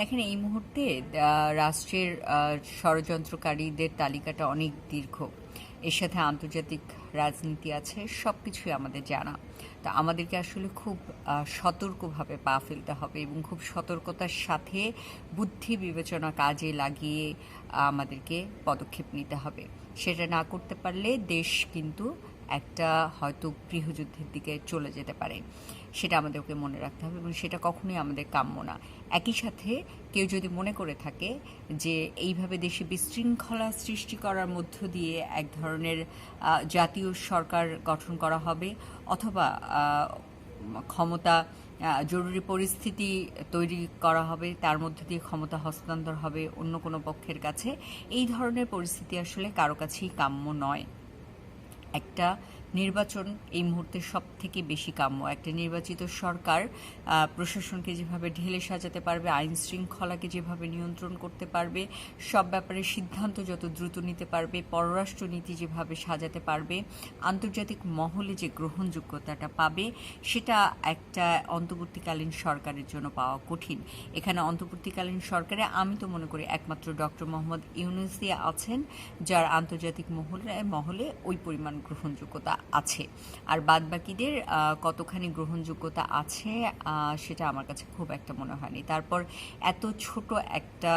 দেখেন, এই মুহূর্তে রাষ্ট্রের ষড়যন্ত্রকারীদের তালিকাটা অনেক দীর্ঘ। এর সাথে আন্তর্জাতিক রাজনীতি আছে সব কিছুই আমাদের জানা। তা আমাদেরকে আসলে খুব সতর্কভাবে পা ফেলতে হবে এবং খুব সতর্কতার সাথে বুদ্ধি বিবেচনা কাজে লাগিয়ে আমাদেরকে পদক্ষেপ নিতে হবে। সেটা না করতে পারলে দেশ কিন্তু একটা হয়তো গৃহযুদ্ধের দিকে চলে যেতে পারে। সেটা আমাদেরকে মনে রাখতে হবে এবং সেটা কখনোই আমাদের কাম্য না। একই সাথে কেউ যদি মনে করে থাকে যে এইভাবে দেশে বিশৃঙ্খলা সৃষ্টি করার মধ্য দিয়ে এক ধরনের জাতীয় সরকার গঠন করা হবে অথবা ক্ষমতা জরুরি পরিস্থিতি তৈরি করা হবে, তার মধ্যে দিয়ে ক্ষমতা হস্তান্তর হবে অন্য কোনো পক্ষের কাছে, এই ধরনের পরিস্থিতি আসলে কারও কাছেই কাম্য নয়। একটা নির্বাচন এই মুহূর্তে সব থেকে বেশি কাম্য। একটা নির্বাচিত সরকার প্রশাসনকে যেভাবে ঢেলে সাজাতে পারবে, আইন শৃঙ্খলাকে যেভাবে নিয়ন্ত্রণ করতে পারবে, সব ব্যাপারে সিদ্ধান্ত যত দ্রুত নিতে পারবে পররাষ্ট্র নীতি যেভাবে সাজাতে পারবে, আন্তর্জাতিক মহলে যে গ্রহণযোগ্যতাটা পাবে, সেটা একটা অন্তর্বর্তীকালীন সরকারের জন্য পাওয়া কঠিন। এখানে অন্তর্বর্তীকালীন সরকারে আমি তো মনে করি একমাত্র ডক্টর মোহাম্মদ ইউনুসি আছেন, যার আন্তর্জাতিক মহলে মহলে ওই পরিমাণ গ্রহণযোগ্যতা। আছে। আর বাদবাকিদের আহ, কতখানি গ্রহণযোগ্যতা আছে সেটা আমার কাছে খুব একটা মনে হয়নি। তারপর এত ছোট একটা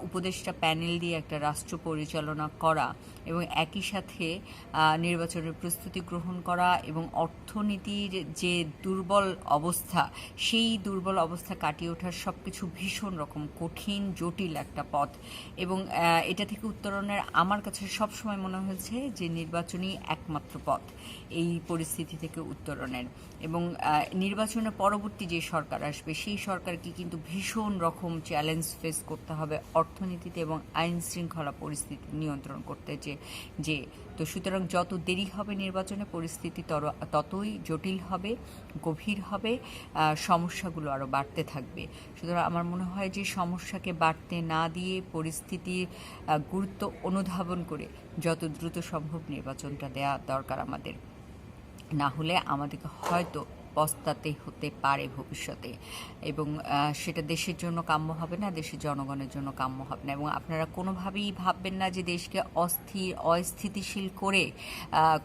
উপদেষ্টা প্যানেল দিয়ে একটা রাষ্ট্র পরিচালনা করা এবং একই সাথে নির্বাচনের প্রস্তুতি গ্রহণ করা এবং অর্থনীতির যে দুর্বল অবস্থা সেই দুর্বল অবস্থা কাটিয়ে ওঠার সব কিছু ভীষণ রকম কঠিন জটিল একটা পথ। এবং এটা থেকে উত্তরণের আমার কাছে সবসময় মনে হয়েছে যে নির্বাচনই একমাত্র পথ। এই পরিস্থিতি থেকে উত্তরণের। এবং নির্বাচনের পরবর্তী যে সরকার আসবে, সেই সরকারকে কিন্তু ভীষণ রকম চ্যালেঞ্জ ফেস করতে হবে অর্থনীতিতে এবং আইন শৃঙ্খলা পরিস্থিতি নিয়ন্ত্রণ করতে যে যে। তো সুতরাং যত দেরি হবে নির্বাচনে, পরিস্থিতি ততই জটিল হবে, গভীর হবে সমস্যাগুলো আরও বাড়তে থাকবে। সুতরাং আমার মনে হয় যে সমস্যাকে বাড়তে না দিয়ে পরিস্থিতির গুরুত্ব অনুধাবন করে যত দ্রুত সম্ভব নির্বাচনটা দেয়া দরকার আমাদের। না হলে আমাদেরকে হয়তো পস্তাতে হতে পারে ভবিষ্যতে। এবং সেটা দেশের জন্য কাম্য হবে না, দেশের জনগণের জন্য কাম্য হবে না। এবং আপনারা কোনোভাবেই ভাববেন না যে দেশকে অস্থির, অস্থিতিশীল করে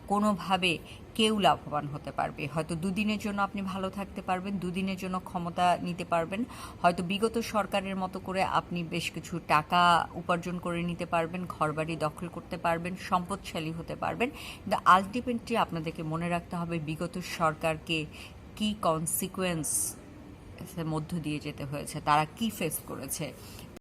কোনোভাবে কেউ লাভবান হতে পারবে। হয়তো দুদিনের জন্য আপনি ভালো থাকতে পারবেন, দুদিনের জন্য ক্ষমতা নিতে পারবেন। হয়তো বিগত সরকারের মতো করে আপনি বেশ কিছু টাকা উপার্জন করে নিতে পারবেন, ঘরবাড়ি দখল করতে পারবেন, সম্পদশালী হতে পারবেন। কিন্তু আলটিমেটলি আপনাদেরকে মনে রাখতে হবে, বিগত সরকারকে কি কনসিকুয়েন্স মধ্য দিয়ে যেতে হয়েছে, তারা কি ফেস করেছে?